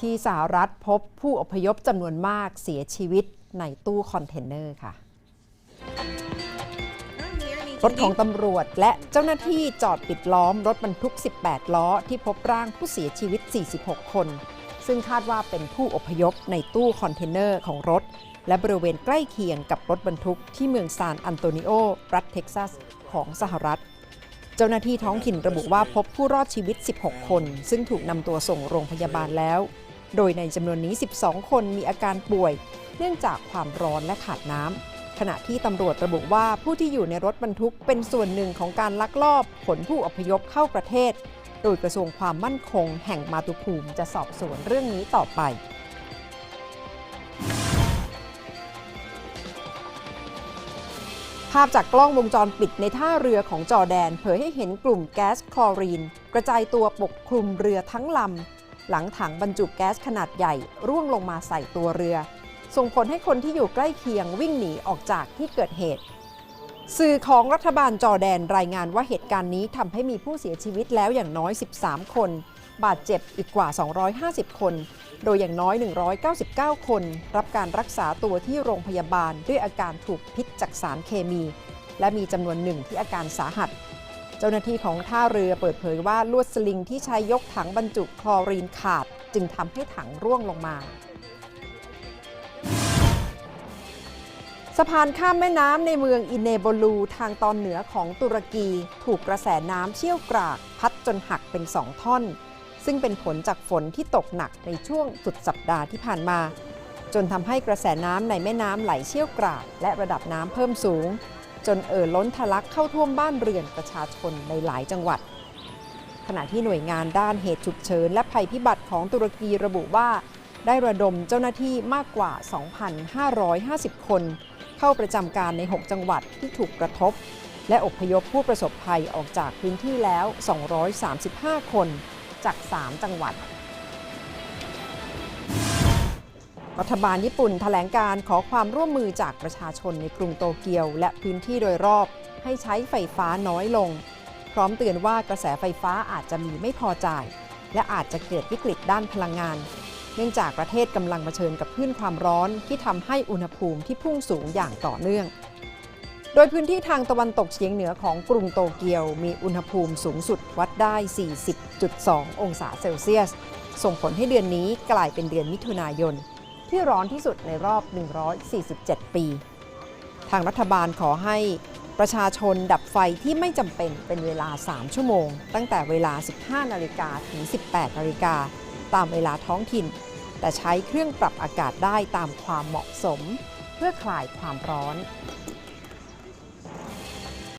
ที่สหรัฐพบผู้อพยพจำนวนมากเสียชีวิตในตู้คอนเทนเนอร์ค่ะรถของตำรวจและเจ้าหน้าที่จอดปิดล้อมรถบรรทุก 18 ล้อ ที่พบร่างผู้เสียชีวิต 46 คน ซึ่งคาดว่าเป็นผู้อพยพในตู้คอนเทนเนอร์ของรถ และบริเวณใกล้เคียงกับรถบรรทุกที่เมืองซานอันโตนิโอ รัฐเท็กซัส ของสหรัฐ เจ้าหน้าที่ท้องถิ่นระบุว่าพบผู้รอดชีวิต 16 คน ซึ่งถูกนำตัวส่งโรงพยาบาลแล้ว โดยในจำนวนนี้ 12 คนมีอาการป่วย เนื่องจากความร้อนและขาดน้ำ ขณะที่ตำรวจระบุว่าผู้ที่อยู่ในรถบรรทุกเป็นส่วนหนึ่งของการลักลอบขนผู้อพยพเข้าประเทศ โดยกระทรวงความมั่นคง แห่งมาตุภูมิจะสอบสวนเรื่องนี้ต่อไปภาพจากกล้องวงจรปิดในท่าเรือของจอแดน เผยให้เห็นกลุ่มแก๊สคลอรีน กระจายตัวปกคลุมเรือทั้งลำ หลังถังบรรจุแก๊สขนาดใหญ่ ร่วงลงมาใส่ตัวเรือ ส่งผลให้คนที่อยู่ใกล้เคียงวิ่งหนีออกจากที่เกิดเหตุ สื่อของรัฐบาลจอแดนรายงานว่าเหตุการณ์นี้ทำให้มีผู้เสียชีวิตแล้วอย่างน้อย 13 คน บาดเจ็บอีกกว่า 250 คน โดยอย่างน้อย 199 คน รับการรักษาตัวที่โรงพยาบาลด้วยอาการถูกพิษจากสารเคมี และมีจำนวนหนึ่งที่อาการสาหัส เจ้าหน้าที่ของท่าเรือเปิดเผยว่าลวดสลิงที่ใช้ยกถังบรรจุคลอรีนขาด จึงทำให้ถังร่วงลงมาสะพานข้ามแม่น้ำในเมืองอินเนโบลูทางตอนเหนือของตุรกี ถูกกระแสน้ำเชี่ยวกราก พัดจนหักเป็นสองท่อน ซึ่งเป็นผลจากฝนที่ตกหนักในช่วงสุดสัปดาห์ที่ผ่านมา จนทำให้กระแสน้ำในแม่น้ำไหลเชี่ยวกราก และระดับน้ำเพิ่มสูง จนเอ่อล้นทะลักเข้าท่วมบ้านเรือนประชาชนในหลายจังหวัด ขณะที่หน่วยงานด้านเหตุฉุกเฉินและภัยพิบัติของตุรกีระบุว่า ได้ระดมเจ้าหน้าที่มากกว่า 2,550 คน เข้าประจำการใน 6 จังหวัดที่ถูกกระทบ และอพยพผู้ประสบภัยออกจากพื้นที่แล้ว 235 คนจาก 3 จังหวัด รัฐบาลญี่ปุ่นแถลงการขอความร่วมมือจากประชาชนในกรุงโตเกียว และพื้นที่โดยรอบ ให้ใช้ไฟฟ้าน้อยลง พร้อมเตือนว่ากระแสไฟฟ้าอาจจะมีไม่พอจ่าย และอาจจะเกิดวิกฤตด้านพลังงาน เนื่องจากประเทศกำลังเผชิญกับคลื่นความร้อนที่ทำให้อุณหภูมิที่พุ่งสูงอย่างต่อเนื่อง โดยพื้นที่ทางตะวันตกเฉียงเหนือของกรุงโตเกียว มีอุณหภูมิสูงสุดวัดได้ 40.2 องศาเซลเซียส ส่งผลให้เดือนนี้กลายเป็นเดือนมิถุนายน ที่ร้อนที่สุดในรอบ 147 ปี ทางรัฐบาลขอให้ประชาชนดับไฟที่ไม่จำเป็นเป็นเวลา 3 ชั่วโมง ตั้งแต่เวลา 15 นาฬิกาถึง 18 นาฬิกา ตามเวลาท้องถิ่น แต่ใช้เครื่องปรับอากาศได้ตามความเหมาะสม เพื่อคลายความร้อน